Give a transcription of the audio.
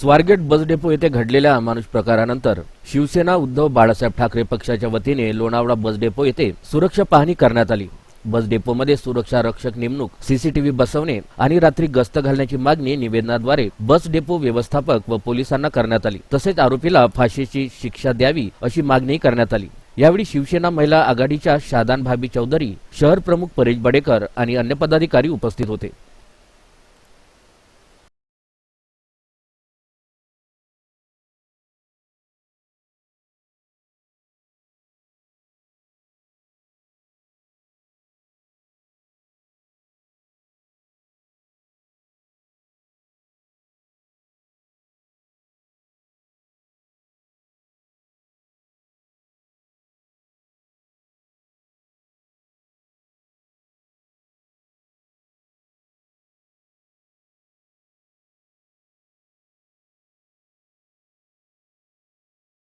Swargate bus depot येथे घडलेल्या अमानुष प्रकारानंतर शिवसेना उद्धव बाळासाहेब ठाकरे पक्षाच्या वतीने लोणावळा बस डेपो येथे सुरक्षा पाहणी करण्यात आली. बस डेपोमध्ये सुरक्षा रक्षक नेमणूक सीसीटीव्ही बसवणे आणि रात्री गस्त घालण्याची मागणी निवेदनाद्वारे बस डेपो व्यवस्थापक व पोलिसांना करण्यात आली. तसेच आरोपीला फाशीची शिक्षा द्यावी अशी मागणी करण्यात आली. यावेळी शिवसेना महिला आघाडीच्या शादान भाभी चौधरी शहर प्रमुख परेश बडेकर आणि अन्य पदाधिकारी उपस्थित होते.